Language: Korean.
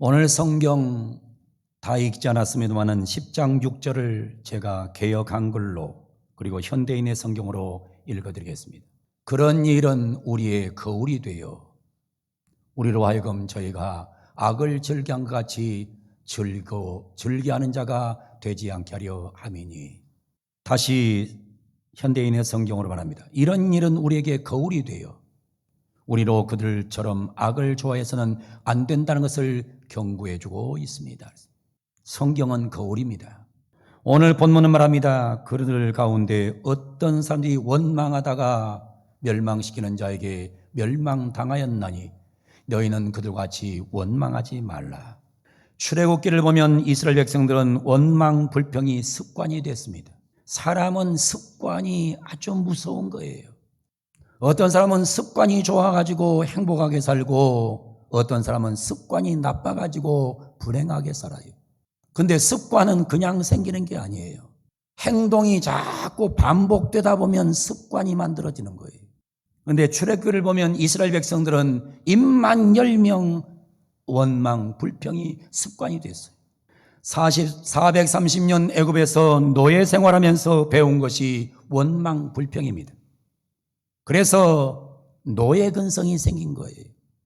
오늘 성경 다 읽지 않았습니다만은 10장 6절을 제가 개역 한글로 그리고 현대인의 성경으로 읽어드리겠습니다. 그런 일은 우리의 거울이 되어 우리로 하여금 저희가 악을 즐기한 것 같이 즐거 즐기하는 자가 되지 않게 하려 함이니 다시 현대인의 성경으로 말합니다. 이런 일은 우리에게 거울이 되어 우리로 그들처럼 악을 좋아해서는 안 된다는 것을 경고해 주고 있습니다. 성경은 거울입니다. 오늘 본문은 말합니다. 그들 가운데 어떤 사람들이 원망하다가 멸망시키는 자에게 멸망당하였나니 너희는 그들과 같이 원망하지 말라. 출애굽기를 보면 이스라엘 백성들은 원망 불평이 습관이 됐습니다. 사람은 습관이 아주 무서운 거예요. 어떤 사람은 습관이 좋아가지고 행복하게 살고 어떤 사람은 습관이 나빠가지고 불행하게 살아요. 근데 습관은 그냥 생기는 게 아니에요. 행동이 자꾸 반복되다 보면 습관이 만들어지는 거예요. 근데 출애굽기를 보면 이스라엘 백성들은 입만 열명 원망 불평이 습관이 됐어요. 40, 430년 애굽에서 노예 생활하면서 배운 것이 원망 불평입니다. 그래서 노예 근성이 생긴 거예요.